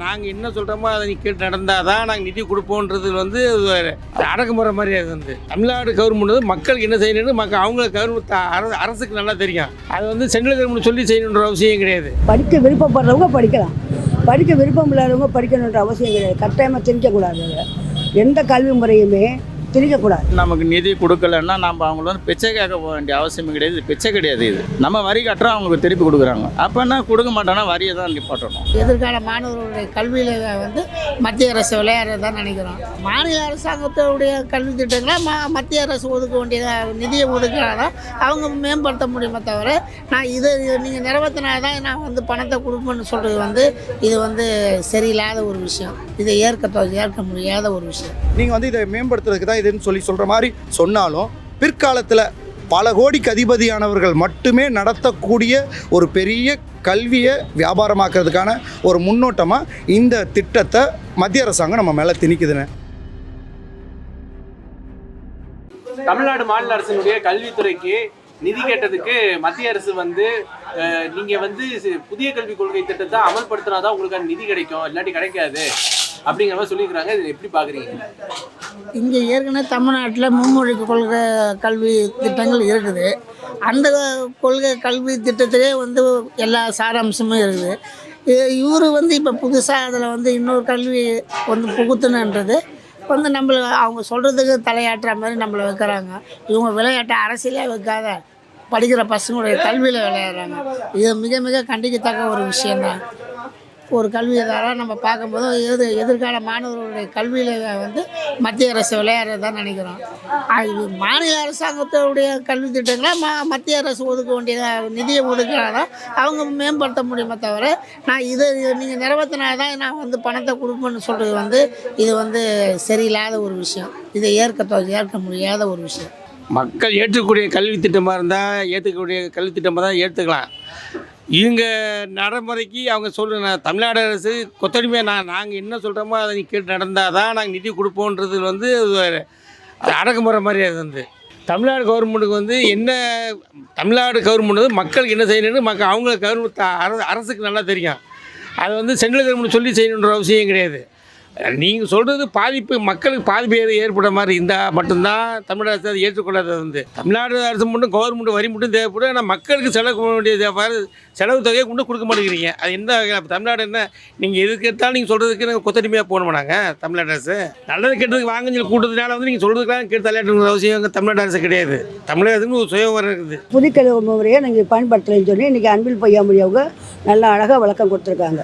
நாங்கள் என்ன சொல்கிறோமோ அதை நீ கேட்டு நடந்தால் தான் நாங்கள் நிதி கொடுப்போன்றது வந்து அடக்குமுறை மாதிரி அது வந்து. தமிழ்நாடு கவர்மெண்ட் வந்து மக்களுக்கு என்ன செய்யணும்னு மக்கள் அவங்கள கவர்மெண்ட் அரசு அரசுக்கு நல்லா தெரியும். அது வந்து சென்ட்ரல் கவர்மெண்ட் சொல்லி செய்யணுன்ற அவசியம் கிடையாது. படிக்க விருப்பப்படுறவங்க படிக்கலாம். படிக்க விருப்பம் இல்லாதவங்க படிக்கணுன்ற அவசியம் கிடையாது. கட்டாயமாக திணிக்கக்கூடாது எந்த கல்வி முறையுமே திணிக்கக்கூடாது. நமக்கு நிதி கொடுக்கலன்னா நம்ம அவங்கள வந்து பிச்சை கேட்க போக வேண்டிய அவசியம் கிடையாது. இது பிச்சை கிடையாது இது. நம்ம வரி கட்டுறோம் அவங்களுக்கு திருப்பி கொடுக்குறாங்க. அப்போனா கொடுக்க மாட்டோம்னா வரியை தான் நிப்பாட்டணும். எதிர்கால மாணவர்களுடைய கல்வியில் வந்து மத்திய அரசு விளையாடுறதா நினைக்கிறோம். மாநில அரசாங்கத்தோடைய கல்வி திட்டங்களை ம மத்திய அரசு ஒதுக்க வேண்டிய நிதியை ஒதுக்கினாதான் அவங்க மேம்படுத்த முடியுமே தவிர நான் இது நீங்கள் நிறைவேற்றினா தான் நான் வந்து பணத்தை கொடுப்பேன்னு சொல்கிறது வந்து இது வந்து சரியில்லாத ஒரு விஷயம். இதை ஏற்க ஏற்க முடியாத ஒரு விஷயம். நீங்கள் வந்து இதை மேம்படுத்துறதுக்கு தான் இதுன்னு சொல்லி சொல்கிற மாதிரி சொன்னாலும் பிற்காலத்தில் பல கோடிக்கு அதிபதியானவர்கள் மட்டுமே நடத்தக்கூடிய ஒரு பெரிய கல்வியை வியாபாரமாக்குறதுக்கான ஒரு முன்னோட்டமாக இந்த திட்டத்தை மத்திய அரசாங்கம் நம்ம மேலே திணிக்குதுன்னு. தமிழ்நாடு மாநில அரசினுடைய கல்வித்துறைக்கு நிதி கேட்டதுக்கு மத்திய அரசு வந்து அஹ், நீங்க வந்து புதிய கல்விக் கொள்கை திட்டத்தை அமல்படுத்தினாதான் உங்களுக்கு நிதி கிடைக்கும் இல்லாட்டி கிடைக்காது. அப்படிங்கிற மாதிரி சொல்லியிருக்கிறாங்க. இதை எப்படி பார்க்குறீங்க? இங்கே ஏற்கனவே தமிழ்நாட்டில் மும்மொழி கொள்கை கல்வி திட்டங்கள் இருக்குது. அந்த கொள்கை கல்வி திட்டத்திலே வந்து எல்லா சாராம்சமும் இருக்குது. இவர் வந்து இப்போ புதுசாக அதில் வந்து இன்னொரு கல்வி வந்து புகுத்தணுன்றது வந்து நம்மளை அவங்க சொல்கிறதுக்கு தலையாட்டுற மாதிரி நம்மளை வைக்கிறாங்க. இவங்க விளையாட்டை அரசியலே வைக்காத படிக்கிற பசங்களுடைய கல்வியில் விளையாடுறாங்க. இது மிக மிக கண்டிக்கத்தக்க ஒரு விஷயந்தான் ஒரு கல்வியதாராக நம்ம பார்க்கும்போது எது எதிர்கால மாணவர்களுடைய கல்வியில் வந்து மத்திய அரசு விளையாடுறதா நினைக்கிறோம். இது மாநில அரசாங்கத்தோடைய கல்வி திட்டங்களை ம மத்திய அரசு ஒதுக்க வேண்டிய நிதியை ஒதுக்கினாதான் அவங்க மேம்படுத்த முடியுமே தவிர நான் இதை நீங்கள் நிறைவேற்றினா தான் நான் வந்து பணத்தை கொடுப்பேன்னு சொல்கிறது வந்து இது வந்து சரியில்லாத ஒரு விஷயம். இதை ஏற்க ஏற்க முடியாத ஒரு விஷயம். மக்கள் ஏற்றக்கூடிய கல்வி திட்டமாக இருந்தால் ஏற்றுக்கக்கூடிய கல்வி திட்டமாக தான் ஏற்றுக்கலாம் இவங்க நடைமுறைக்கு அவங்க சொல்லுங்க தமிழ்நாடு அரசு கொத்தடிமையாக நான் நாங்கள் என்ன சொல்கிறோமோ அதை நீ கேட்டு நடந்தால் தான் நாங்கள் நிதி கொடுப்போன்றது வந்து அது அடக்குமுறை மாதிரி அது வந்து. தமிழ்நாடு கவர்மெண்ட்டுக்கு வந்து என்ன தமிழ்நாடு கவர்மெண்ட் வந்து மக்களுக்கு என்ன செய்யணும்னு மக்கள் அவங்கள கவர்மெண்ட் அரசுக்கு நல்லா தெரியும். அது வந்து சென்ட்ரல் கவர்மெண்ட் சொல்லி செய்யணுன்ற அவசியம் கிடையாது. நீங்கள் சொல்கிறது பாதிப்பு மக்களுக்கு பாதிப்பு ஏது ஏற்படுற மாதிரி இருந்தால் மட்டும்தான் தமிழக அரசு அதை ஏற்றுக்கொள்ளாதது வந்து. தமிழ்நாடு அரசு மட்டும் கவர்மெண்ட் வரி மட்டும் தேவைப்படும். ஆனால் மக்களுக்கு செலவு பண்ண வேண்டிய செலவு தொகையை கொண்டு கொடுக்க மாட்டேங்கிறீங்க. அது எந்த வகையில்? தமிழ்நாடு என்ன? நீங்கள் எதுக்கு எடுத்தாலும் நீங்கள் சொல்கிறதுக்கு நாங்கள் கொத்தடிமையாக போகணுமா நாங்கள் தமிழ்நாடு அரசு? நல்லது கெட்டதுக்கு வாங்க சொல்லி கூட்டத்தினால வந்து நீங்கள் சொல்கிறதுக்கெல்லாம் கெட்டு தலையாட்டுங்கிற அவசியம் எங்க தமிழ்நாடு அரசு கிடையாது. தமிழகத்துக்கு ஒரு சுயவரம் இருக்குது. புதுக்கல்வி முறையை நீங்கள் பயன்படுத்தலைன்னு சொல்லி இன்றைக்கி அன்பில் பொய்யா அவங்க நல்லா அழகாக விளக்கம் கொடுத்துருக்காங்க.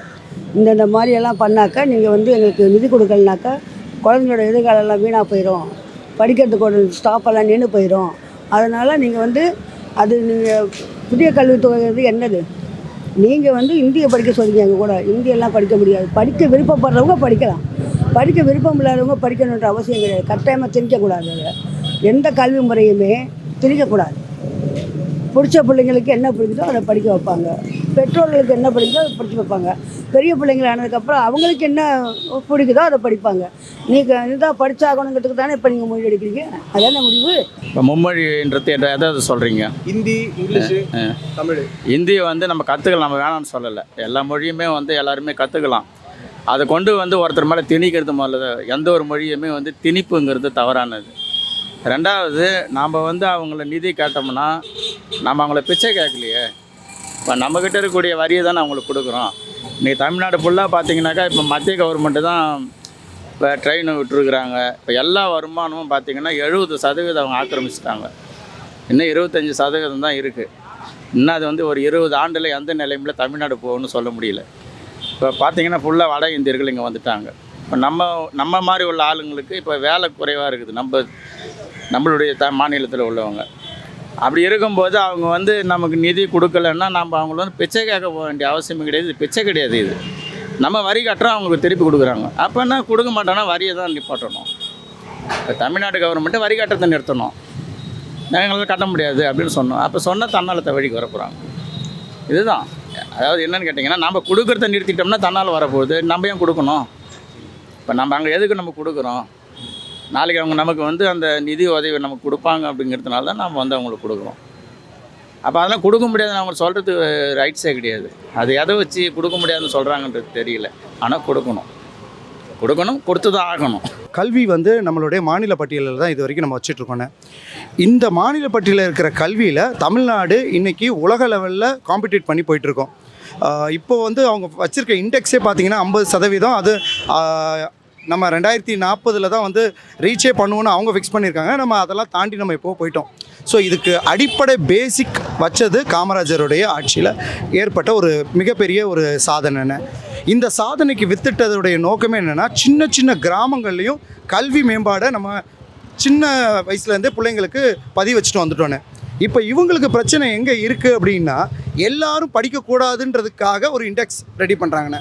இந்தந்த மாதிரியெல்லாம் பண்ணாக்கா நீங்கள் வந்து எங்களுக்கு நிதி கொடுக்கலனாக்கா குழந்தைங்களோட எதிர்காலம்லாம் வீணாக போயிடும் படிக்கிறதுக்கு ஒரு ஸ்டாப்பெல்லாம் நின்று போயிடும் அதனால் நீங்கள் வந்து அது நீங்கள் புதிய கல்வித்தொகை வந்து என்னது? நீங்கள் வந்து இந்திய படிக்க சொல்லுங்க எங்கள் கூட. இந்தியெல்லாம் படிக்க முடியாது. படிக்க விருப்பப்படுறவங்க படிக்கலாம். படிக்க விருப்பம் இல்லாதவங்க படிக்கணுன்ற அவசியம் கிடையாது. கட்டாயமாக திணிக்கக்கூடாது எந்த கல்வி முறையுமே திணிக்கக்கூடாது. பிடிச்ச பிள்ளைங்களுக்கு என்ன பிடிக்குதோ அதை படிக்க வைப்பாங்க. பெற்றோர்களுக்கு என்ன பிடிக்குதோ அதை படிக்க வைப்பாங்க. பெரிய பிள்ளைங்கள் ஆனதுக்கப்புறம் அவங்களுக்கு என்ன பிடிக்குதோ அதை படிப்பாங்க. நீங்கள் இதுதான் படிச்சாகணுங்கிறதுக்கு தானே இப்போ நீங்கள் மொழி எடுக்கிறீங்க? அதானே முடிவு? இப்போ மும்மொழின்றது எதை எதாவது சொல்கிறீங்க ஹிந்தி இங்கிலீஷு தமிழ். இந்தியை வந்து நம்ம கற்றுக்கலாம் நம்ம வேணாம்னு சொல்லலை. எல்லா மொழியுமே வந்து எல்லாருமே கற்றுக்கலாம் அதை கொண்டு வந்து ஒருத்தர் மேலே திணிக்கிறது முதல்ல எந்த ஒரு மொழியுமே வந்து திணிப்புங்கிறது தவறானது. ரெண்டாவது நாம் வந்து அவங்கள நிதி கேட்டோம்னா நம்ம அவங்கள பிச்சை கேட்கலையே. இப்போ நம்மக்கிட்ட இருக்கக்கூடிய வரியை தானே அவங்களுக்கு கொடுக்குறோம். இன்றைக்கி தமிழ்நாடு ஃபுல்லாக பார்த்தீங்கன்னாக்கா இப்போ மத்திய கவர்மெண்ட்டு தான் இப்போ ட்ரெயினை விட்டுருக்குறாங்க. இப்போ எல்லா வருமானமும் பார்த்தீங்கன்னா எழுபது சதவீதம் அவங்க ஆக்கிரமிச்சிட்டாங்க. இன்னும் இருபத்தஞ்சி சதவீதம் தான் இருக்குது இன்னும் அது வந்து ஒரு இருபது ஆண்டில் எந்த நிலைமையில தமிழ்நாடு போகணும்னு சொல்ல முடியல. இப்போ பார்த்தீங்கன்னா ஃபுல்லாக வட இந்தியர்கள் இங்கே வந்துட்டாங்க. இப்போ நம்ம நம்ம மாதிரி உள்ள ஆளுங்களுக்கு இப்போ வேலை குறைவாக இருக்குது. நம்ம நம்மளுடைய த மாநிலத்தில் உள்ளவங்க. அப்படி இருக்கும்போது அவங்க வந்து நமக்கு நிதி கொடுக்கலன்னா நம்ம அவங்கள வந்து பிச்சை கேட்க போக வேண்டிய அவசியம் கிடையாது. இது பிச்சை கிடையாது இது. நம்ம வரி கட்டுறோம் அவங்களுக்கு திருப்பி கொடுக்குறாங்க. அப்போன்னா கொடுக்க மாட்டோம்னா வரியை தான் நிப்பாட்டணும். இப்போ தமிழ்நாடு கவர்மெண்ட்டு வரி கட்டத்தை நிறுத்தணும். எங்களால் கட்ட முடியாது அப்படின்னு சொன்னோம். அப்போ சொன்னால் தன்னாலத்தை வழிக்கு வரப்போகிறாங்க இதுதான். அதாவது என்னென்னு கேட்டிங்கன்னா நம்ம கொடுக்குறத நிறுத்திட்டோம்னா தன்னால் வரப்போகுது. நம்ம ஏன் கொடுக்கணும்? இப்போ நம்ம அங்கே எதுக்கு நம்ம கொடுக்குறோம்? நாளைக்கு அவங்க நமக்கு வந்து அந்த நிதி உதவி நமக்கு கொடுப்பாங்க அப்படிங்கிறதுனால தான் நம்ம வந்து அவங்களுக்கு கொடுக்குறோம். அப்போ அதெல்லாம் கொடுக்க முடியாது அவங்க சொல்கிறது ரைட்ஸே கிடையாது. அது எதை வச்சு கொடுக்க முடியாதுன்னு சொல்கிறாங்கன்றது தெரியல. ஆனால் கொடுக்கணும். கொடுக்கணும் கொடுத்து தான் ஆகணும். கல்வி வந்து நம்மளுடைய மாநில பட்டியலில் தான் இது வரைக்கும் நம்ம வச்சிட்ருக்கோண்ணே இந்த மாநில பட்டியலில் இருக்கிற கல்வியில் தமிழ்நாடு இன்றைக்கி உலக லெவலில் காம்படிட் பண்ணி போயிட்டுருக்கோம் இப்போ வந்து அவங்க வச்சுருக்க இண்டெக்ஸே பார்த்தீங்கன்னா ஐம்பது சதவீதம் அது நம்ம ரெண்டாயிரத்தி நாற்பதில் தான் வந்து ரீச்சே பண்ணுவோன்னு அவங்க ஃபிக்ஸ் பண்ணியிருக்காங்க. நம்ம அதெல்லாம் தாண்டி நம்ம இப்போ போயிட்டோம். ஸோ இதுக்கு அடிப்படை பேசிக் வச்சது காமராஜருடைய ஆட்சியில் ஏற்பட்ட ஒரு மிகப்பெரிய ஒரு சாதனைன்னு இந்த சாதனைக்கு வித்திட்டதுடைய நோக்கமே என்னென்னா சின்ன சின்ன கிராமங்கள்லேயும் கல்வி மேம்பாடை நம்ம சின்ன வயசுலேருந்தே பிள்ளைங்களுக்கு பதிவு வச்சுட்டு வந்துட்டோன்னே இப்போ இவங்களுக்கு பிரச்சனை எங்கே இருக்குது அப்படின்னா எல்லாரும் படிக்கக்கூடாதுன்றதுக்காக ஒரு இண்டெக்ஸ் ரெடி பண்ணுறாங்கண்ணே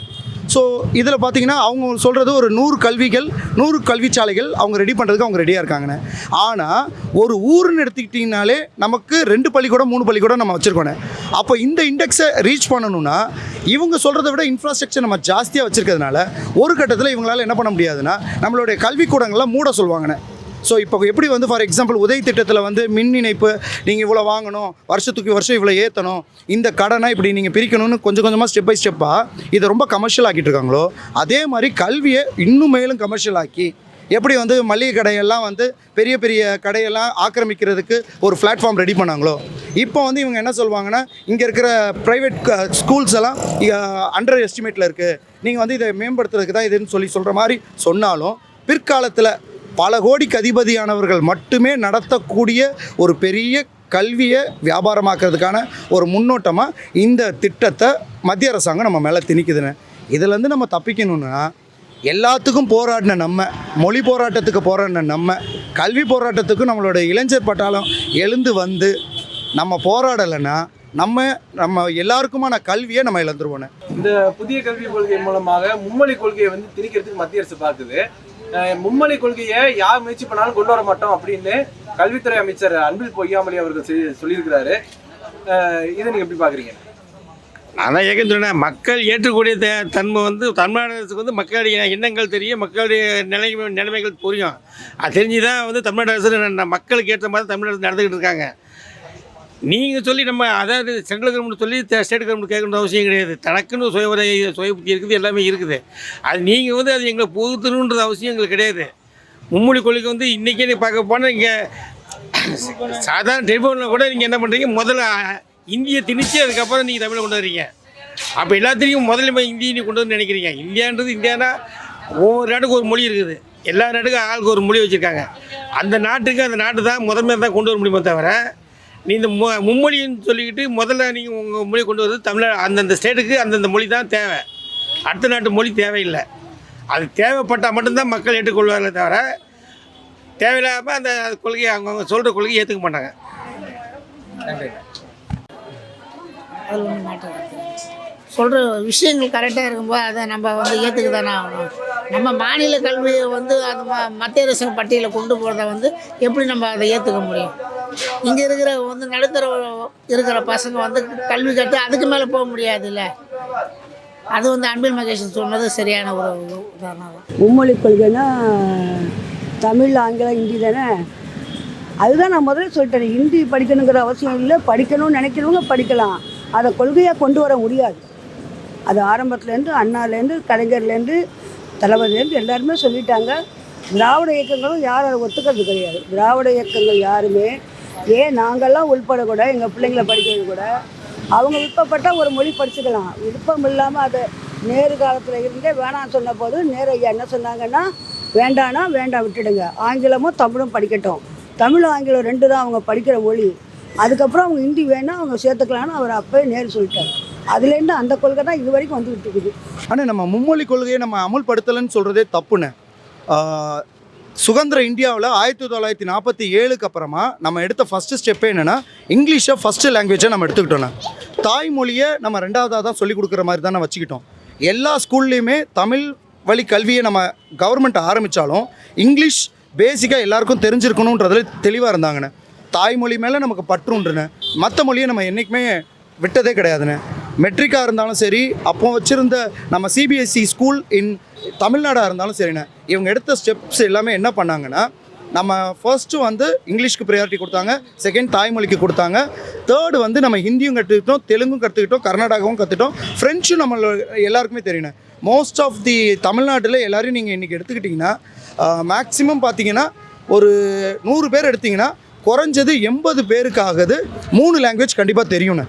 ஸோ இதில் பார்த்தீங்கன்னா அவங்க சொல்கிறது ஒரு நூறு கல்விகள் நூறு கல்விச்சாலைகள் அவங்க ரெடி பண்ணுறதுக்கு அவங்க ரெடியாக இருக்காங்கண்ணே ஆனால் ஒரு ஊருன்னு எடுத்துக்கிட்டிங்கனாலே நமக்கு ரெண்டு பள்ளிக்கூடம் மூணு பள்ளிக்கூடம் நம்ம வச்சுருக்கோண்ணே அப்போ இந்த இண்டெக்ஸை ரீச் பண்ணணும்னா இவங்க சொல்கிறத விட இன்ஃப்ராஸ்ட்ரக்சர் நம்ம ஜாஸ்தியாக வச்சுருக்கிறதுனால ஒரு கட்டத்தில் இவங்களால என்ன பண்ண முடியாதுன்னா நம்மளுடைய கல்விக்கூடங்கள்லாம் மூட சொல்லுவாங்கண்ணே ஸோ இப்போ எப்படி வந்து ஃபார் எக்ஸாம்பிள் உதவி திட்டத்தில் வந்து மின் இணைப்பு நீங்கள் இவ்வளோ வாங்கணும் வருஷத்துக்கு வருஷம் இவ்வளோ ஏற்றணும் இந்த கடனை இப்படி நீங்கள் பிரிக்கணும்னு கொஞ்சம் கொஞ்சமாக ஸ்டெப் பை ஸ்டெப்பாக இதை ரொம்ப கமர்ஷியல் ஆக்கிட்டு இருக்காங்களோ அதே மாதிரி கல்வியை இன்னும் மேலும் கமர்ஷியல் ஆக்கி எப்படி வந்து மளிகை கடையெல்லாம் வந்து பெரிய பெரிய கடையெல்லாம் ஆக்கிரமிக்கிறதுக்கு ஒரு பிளாட்ஃபார்ம் ரெடி பண்ணாங்களோ இப்போ வந்து இவங்க என்ன சொல்லுவாங்கன்னா இங்கே இருக்கிற ப்ரைவேட் ஸ்கூல்ஸ் எல்லாம் அண்டர் எஸ்டிமேட்டில் இருக்குது நீங்கள் வந்து இதை மேம்படுத்துறதுக்கு தான் இதுன்னு சொல்லி சொல்கிற மாதிரி சொன்னாலும் பிற்காலத்தில் பல கோடிக்கு அதிபதியானவர்கள் மட்டுமே நடத்தக்கூடிய ஒரு பெரிய கல்வியை வியாபாரமாக்குறதுக்கான ஒரு முன்னோட்டமாக இந்த திட்டத்தை மத்திய அரசாங்கம் நம்ம மேலே திணிக்குதுன்னு. இதுலேருந்து நம்ம தப்பிக்கணும்னா எல்லாத்துக்கும் போராடின நம்ம மொழி போராட்டத்துக்கு போராடின நம்ம கல்வி போராட்டத்துக்கும் நம்மளோட இளைஞர் பட்டாளம் எழுந்து வந்து நம்ம போராடலைன்னா நம்ம நம்ம எல்லாருக்குமான கல்வியை நம்ம இழந்துருவோம் இந்த புதிய கல்விக் கொள்கை மூலமாக மும்மொழி கொள்கையை வந்து திணிக்கிறதுக்கு மத்திய அரசு பார்க்குது மும்மொழி கொள்கையை யார் முயற்சி பண்ணாலும் கொண்டு வர மாட்டோம் அப்படின்னு கல்வித்துறை அமைச்சர் அன்பில் பொய்யாமொழி அவர்கள் சொல்லி- சொல்லியிருக்கிறாரு. இதை நீங்க எப்படி பாக்குறீங்க? அதான் ஏற்கனவே சொன்னேன் மக்கள் ஏற்றக்கூடிய த தன்மை வந்து தமிழ்நாடு வந்து மக்களுடைய எண்ணங்கள் தெரியும் மக்களுடைய நிலை நிலைமைகள் புரியும். அது தெரிஞ்சு தான் வந்து தமிழ்நாடு அரசு மக்களுக்கு ஏற்ற மாதிரி தமிழ்நாடு அரசு நடந்துக்கிட்டு இருக்காங்க. நீங்கள் சொல்லி நம்ம அதாவது சென்ட்ரல் கவர்மெண்ட் சொல்லி ஸ்டேட் கவர்மெண்ட் கேட்கணுன்ற அவசியம் கிடையாது. தனக்குன்னு சுய உதவி சுய புத்தி இருக்குது எல்லாமே இருக்குது. அது நீங்கள் வந்து அது எங்களை புகுத்தணுன்றது அவசியம் எங்களுக்கு கிடையாது. மும்மொழி கொள்கை வந்து இன்றைக்கே நீ பார்க்க போனால் இங்கே சாதாரண டெலிஃபோனில் கூட நீங்கள் என்ன பண்ணுறீங்க முதல்ல இந்தியை திணிச்சு அதுக்கப்புறம் நீங்கள் தமிழை கொண்டு வர்றீங்க. அப்போ எல்லாத்துலேயும் முதல்ல இந்தியை நீ கொண்டு வந்து நினைக்கிறீங்க. இந்தியான்றது இந்தியானா ஒவ்வொரு நாட்டுக்கு ஒரு மொழி இருக்குது. எல்லா நாட்டுக்கும் ஆளுக்கு ஒரு மொழி வச்சுருக்காங்க. அந்த நாட்டுக்கு அந்த நாட்டு தான் முதன்மையாக தான் கொண்டு வர முடியுமே தவிர நீ இந்த மு மும்மொழின்னு சொல்லிக்கிட்டு முதல்ல நீங்கள் உங்கள் மொழி கொண்டு வரது தமிழ் அந்தந்த ஸ்டேட்டுக்கு அந்தந்த மொழி தான் தேவை. அடுத்த நாட்டு மொழி தேவையில்லை. அது தேவைப்பட்டால் மட்டும்தான் மக்கள் ஏற்றுக்கொள்வார்களே தவிர தேவையில்லாமல் அந்த கொள்கையை அவங்கவுங்க சொல்கிற கொள்கையை ஏற்றுக்க மாட்டாங்க. கிடையாது. சொல்கிற விஷயங்கள் கரெக்டாக இருக்கும்போது அதை நம்ம வந்து ஏற்றுக்க தானே ஆகணும். நம்ம மாநில கல்வியை வந்து அது ம- மத்திய அரசு பட்டியலில் கொண்டு போகிறத வந்து எப்படி நம்ம அதை ஏற்றுக்க முடியும்? இங்கே இருக்கிற வந்து நடுத்தர இருக்கிற பசங்க வந்து கல்வி கற்று அதுக்கு மேலே போக முடியாதுல்ல. அது வந்து அன்பில் மகேஷன் சொன்னது சரியான ஒரு உதாரணம். மும்மொழி கொள்கைன்னா தமிழ் ஆங்கிலம் ஹிந்தி தானே? அதுதான் நான் முதல்ல சொல்லிட்டேன் ஹிந்தி படிக்கணுங்கிற அவசியம் இல்லை படிக்கணும்னு நினைக்கிறவங்க படிக்கலாம். அதை கொள்கையாக கொண்டு வர முடியாது. அது ஆரம்பத்துலேருந்து அண்ணாலேருந்து கலைஞர்லேருந்து தளபதிலேருந்து எல்லாருமே சொல்லிட்டாங்க. திராவிட இயக்கங்களும் யாரும் அதை ஒத்துக்கிறது கிடையாது. திராவிட இயக்கங்கள் யாருமே ஏன் நாங்கள்லாம் உள்பட கூட எங்கள் பிள்ளைங்கள படிக்கிறது கூட அவங்க விருப்பப்பட்டால் ஒரு மொழி படிச்சுக்கலாம். விருப்பம் இல்லாமல் அதை நேரு காலத்தில் இருந்தே வேணாம் சொன்ன போது நேரு ஐயா என்ன சொன்னாங்கன்னா வேண்டானா வேண்டாம் விட்டுடுங்க. ஆங்கிலமும் தமிழும் படிக்கட்டும். தமிழ் ஆங்கிலம் ரெண்டு தான் அவங்க படிக்கிற மொழி. அதுக்கப்புறம் அவங்க ஹிந்தி வேணால் அவங்க சேர்த்துக்கலான்னு அவர் அப்போயே நேரு சொல்லிட்டார். அதுலேருந்து அந்த கொள்கை தான் இது வரைக்கும் வந்துகிட்டு இருக்குது ஆனால் நம்ம மும்மொழி கொள்கையை நம்ம அமுல்படுத்தலைன்னு சொல்கிறதே தப்புண்ணே. சுதந்திர இந்தியாவில் ஆயிரத்தி தொள்ளாயிரத்தி நாற்பத்தி ஏழுக்கு அப்புறமா நம்ம எடுத்த ஃபஸ்ட்டு ஸ்டெப்பே என்னென்னா இங்கிலீஷை ஃபஸ்ட்டு லாங்குவேஜை நம்ம எடுத்துக்கிட்டோண்ணே. தாய்மொழியை நம்ம ரெண்டாவதாக தான் சொல்லிக் கொடுக்குற மாதிரி தான் வச்சுக்கிட்டோம். எல்லா ஸ்கூல்லையுமே தமிழ் வழி கல்வியை நம்ம கவர்மெண்ட் ஆரம்பித்தாலும் இங்கிலீஷ் பேசிக்காக எல்லாருக்கும் தெரிஞ்சிருக்கணுன்றதுல தெளிவாக இருந்தாங்கண்ணே. தாய்மொழி மேலே நமக்கு பற்றுண்டுண்ணே மற்ற மொழியை நம்ம என்றைக்குமே விட்டதே கிடையாதுண்ணே. மெட்ரிக்காக இருந்தாலும் சரி அப்போ வச்சுருந்த நம்ம சிபிஎஸ்சி ஸ்கூல் இன் தமிழ்நாடாக இருந்தாலும் சரிண்ணே இவங்க எடுத்த ஸ்டெப்ஸ் எல்லாமே என்ன பண்ணாங்கன்னா நம்ம ஃபர்ஸ்ட்டு வந்து இங்கிலீஷ்க்கு ப்ரையாரிட்டி கொடுத்தாங்க செகண்ட் தாய்மொழிக்கு கொடுத்தாங்க தேர்டு வந்து நம்ம ஹிந்தியும் கற்றுக்கிட்டோம் தெலுங்கும் கற்றுக்கிட்டோம் கர்நாடகாவும் கற்றுக்கிட்டோம் ஃப்ரெஞ்சும் நம்ம எல்லாருக்குமே தெரியணும் மோஸ்ட் ஆஃப் தி தமிழ்நாட்டில் எல்லாரையும் நீங்கள் இன்றைக்கி எடுத்துக்கிட்டிங்கன்னா மேக்ஸிமம் பார்த்தீங்கன்னா ஒரு நூறு பேர் எடுத்திங்கன்னா குறைஞ்சது எண்பது பேருக்காகுது மூணு லாங்குவேஜ் கண்டிப்பாக தெரியும்ண்ணே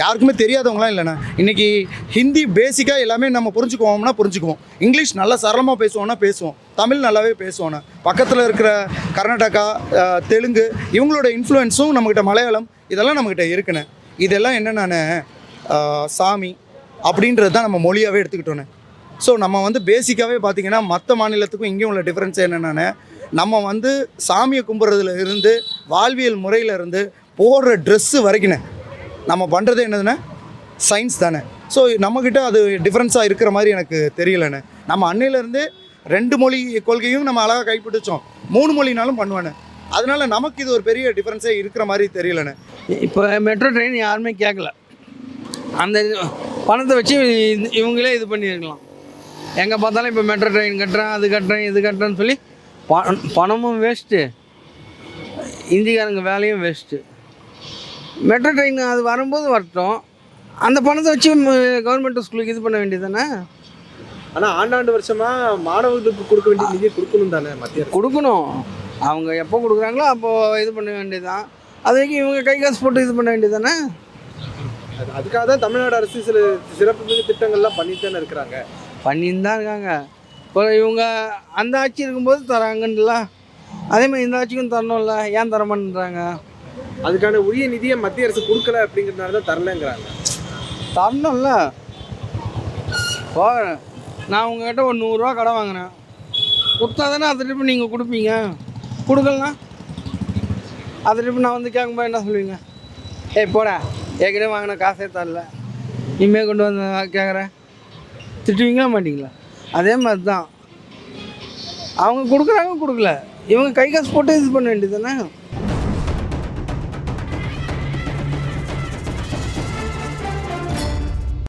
யாருக்குமே தெரியாதவங்களாம் இல்லைண்ணா. இன்றைக்கி ஹிந்தி பேசிக்காக எல்லாமே நம்ம புரிஞ்சுக்குவோம்னா புரிஞ்சுக்குவோம். இங்கிலீஷ் நல்லா சரளமாக பேசுவோம்னா பேசுவோம். தமிழ் நல்லாவே பேசுவோண்ணா பக்கத்தில் இருக்கிற கர்நாடகா தெலுங்கு இவங்களோட இன்ஃப்ளூயன்ஸும் நம்மக்கிட்ட மலையாளம் இதெல்லாம் நம்மக்கிட்ட இருக்குண்ணே. இதெல்லாம் என்னென்ன சாமி அப்படின்றது தான் நம்ம மொழியாகவே எடுத்துக்கிட்டோண்ணே. ஸோ நம்ம வந்து பேசிக்காகவே பார்த்தீங்கன்னா மற்ற மாநிலத்துக்கும் இங்கேயும் உள்ள டிஃப்ரென்ஸ் என்னென்னா நம்ம வந்து சாமியை கும்பிட்றதுல இருந்து வாழ்வியல் முறையிலேருந்து போடுற ட்ரெஸ்ஸு வரைக்குண்ணே நம்ம பண்ணுறது என்னதுண்ணே சயின்ஸ் தானே. ஸோ நம்மக்கிட்ட அது டிஃப்ரென்ஸாக இருக்கிற மாதிரி எனக்கு தெரியலண்ணே. நம்ம அன்னையிலேருந்து ரெண்டு மொழி கொள்கையும் நம்ம அழகாக கைப்பிடிச்சோம். மூணு மொழினாலும் பண்ணுவேண்ணே அதனால நமக்கு இது ஒரு பெரிய டிஃப்ரென்ஸே இருக்கிற மாதிரி தெரியலண்ணே. இப்போ மெட்ரோ ட்ரெயின் யாருமே கேட்கல அந்த இது- பணத்தை வச்சு இவங்களே இது பண்ணியிருக்கலாம். எங்கே பார்த்தாலும் இப்போ மெட்ரோ ட்ரெயின் கட்டுறேன் அது கட்டுறேன் இது கட்டுறேன்னு சொல்லி பணமும் வேஸ்ட்டு இந்திக்காரங்க வேலையும் வேஸ்ட்டு மெட்ரோ ட்ரெயின் அது வரும்போது வரட்டும். அந்த பணத்தை வச்சு கவர்மெண்ட் ஸ்கூலுக்கு இது பண்ண வேண்டியது தானே ஆனா ஆண்டாண்டு வருஷமா மாணவர்களுக்கு கொடுக்க வேண்டிய நிதியை கொடுக்கணும் தானே மத்திய கொடுக்கணும். அவங்க எப்போ கொடுக்குறாங்களோ அப்போ இது பண்ண வேண்டியதுதான். அது வரைக்கும் இவங்க கை காசு போட்டு இது பண்ண வேண்டியது தானே அது- அதுக்காக தான் தமிழ்நாடு அரசு சில சிறப்பு மிகு திட்டங்கள்லாம் பண்ணிட்டு தானே இருக்கிறாங்க. பண்ணின்னு தான் இருக்காங்க. இப்போ இவங்க அந்த ஆட்சி இருக்கும்போது தராங்கன்னுல. அதே மாதிரி இந்த ஆட்சிக்கும் தரணும்ல. ஏன் தர மாட்டேன்றாங்க அதுக்கான உரிய நிதியை மத்திய அரசு கொடுக்கல அப்படிங்கிறதுனால தான் தரலங்கிறாங்க. தரணும்ல. இப்போ நான் உங்ககிட்ட ஒரு நூறுரூவா கடன் வாங்கினேன். கொடுத்தா தானே அதை திருப்பி நீங்கள் கொடுப்பீங்க? கொடுக்கலனா? அதை திருப்பி நான் வந்து கேட்கும்போது என்ன சொல்லுவீங்க? ஏய் போடா. ஏற்கனவே வாங்கின காசே தரல. இனிமேல் கொண்டு வந்து கேட்குறேன். திட்டுவீங்களா மாட்டீங்களா? அதே மாதிரி தான் அவங்க கொடுக்குறாங்க கொடுக்கல. இவங்க கை காசு போட்டு இது பண்ண வேண்டியது தானே